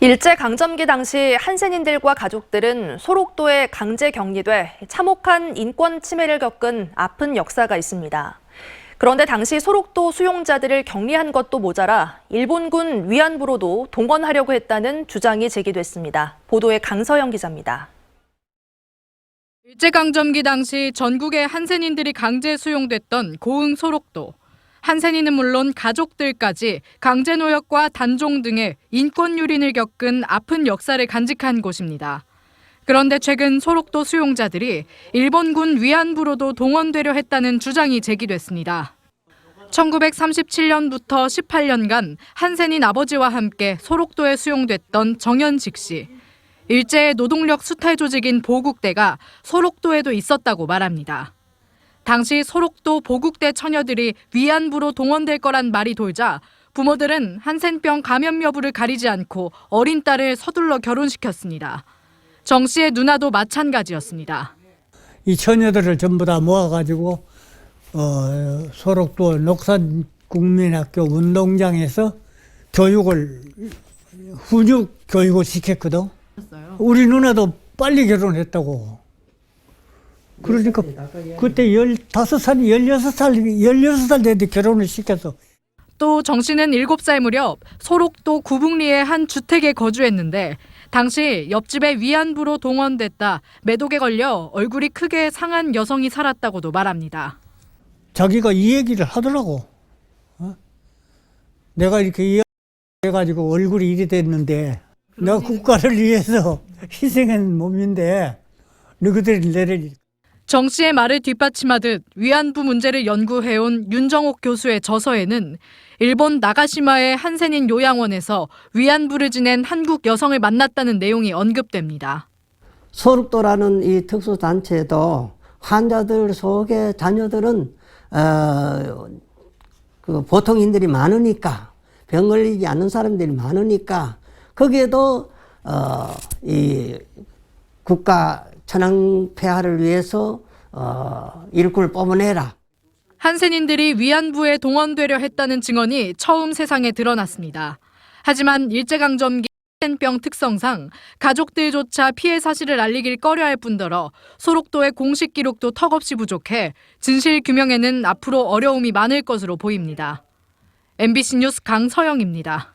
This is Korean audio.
일제 강점기 당시 한센인들과 가족들은 소록도에 강제 격리돼 참혹한 인권 침해를 겪은 아픈 역사가 있습니다. 그런데 당시 소록도 수용자들을 격리한 것도 모자라 일본군 위안부로도 동원하려고 했다는 주장이 제기됐습니다. 보도에 강서영 기자입니다. 일제강점기 당시 전국의 한센인들이 강제 수용됐던 고흥 소록도. 한센인은 물론 가족들까지 강제노역과 단종 등의 인권 유린을 겪은 아픈 역사를 간직한 곳입니다. 그런데 최근 소록도 수용자들이 일본군 위안부로도 동원되려 했다는 주장이 제기됐습니다. 1937년부터 18년간 한센인 아버지와 함께 소록도에 수용됐던 정현직 씨. 일제의 노동력 수탈 조직인 보국대가 소록도에도 있었다고 말합니다. 당시 소록도 보국대 처녀들이 위안부로 동원될 거란 말이 돌자 부모들은 한센병 감염 여부를 가리지 않고 어린 딸을 서둘러 결혼시켰습니다. 정 씨의 누나도 마찬가지였습니다. 이 처녀들을 전부 다 모아가지고 어, 소록도 녹산 국민학교 운동장에서 교육을 훈육 교육을 시켰거든. 우리 누나도 빨리 결혼했다고. 그러니까 그때 15살, 16살, 16살 됐는데 결혼을 시켰어. 또정 씨는 7살 무렵 소록도 구북리의 한 주택에 거주했는데 당시 옆집에 위안부로 동원됐다 매독에 걸려 얼굴이 크게 상한 여성이 살았다고도 말합니다. 자기가 이 얘기를 하더라고. 어? 내가 이렇게 해가지고 얼굴이 이리 됐는데 내가 국가를 위해서 희생한 몸인데 너희들이 내를 정 씨의 말을 뒷받침하듯 위안부 문제를 연구해온 윤정옥 교수의 저서에는 일본 나가시마의 한센인 요양원에서 위안부를 지낸 한국 여성을 만났다는 내용이 언급됩니다. 소록도라는 이 특수단체도 환자들 속에 자녀들은 어, 그 보통인들이 많으니까 병 걸리지 않는 사람들이 많으니까 거기에도 어, 이 국가 천황 폐하를 위해서 어, 일꾼을 뽑아내라. 한센인들이 위안부에 동원되려 했다는 증언이 처음 세상에 드러났습니다. 하지만 일제강점기 한센병 특성상 가족들조차 피해 사실을 알리길 꺼려할 뿐더러 소록도의 공식 기록도 턱없이 부족해 진실 규명에는 앞으로 어려움이 많을 것으로 보입니다. MBC 뉴스 강서영입니다.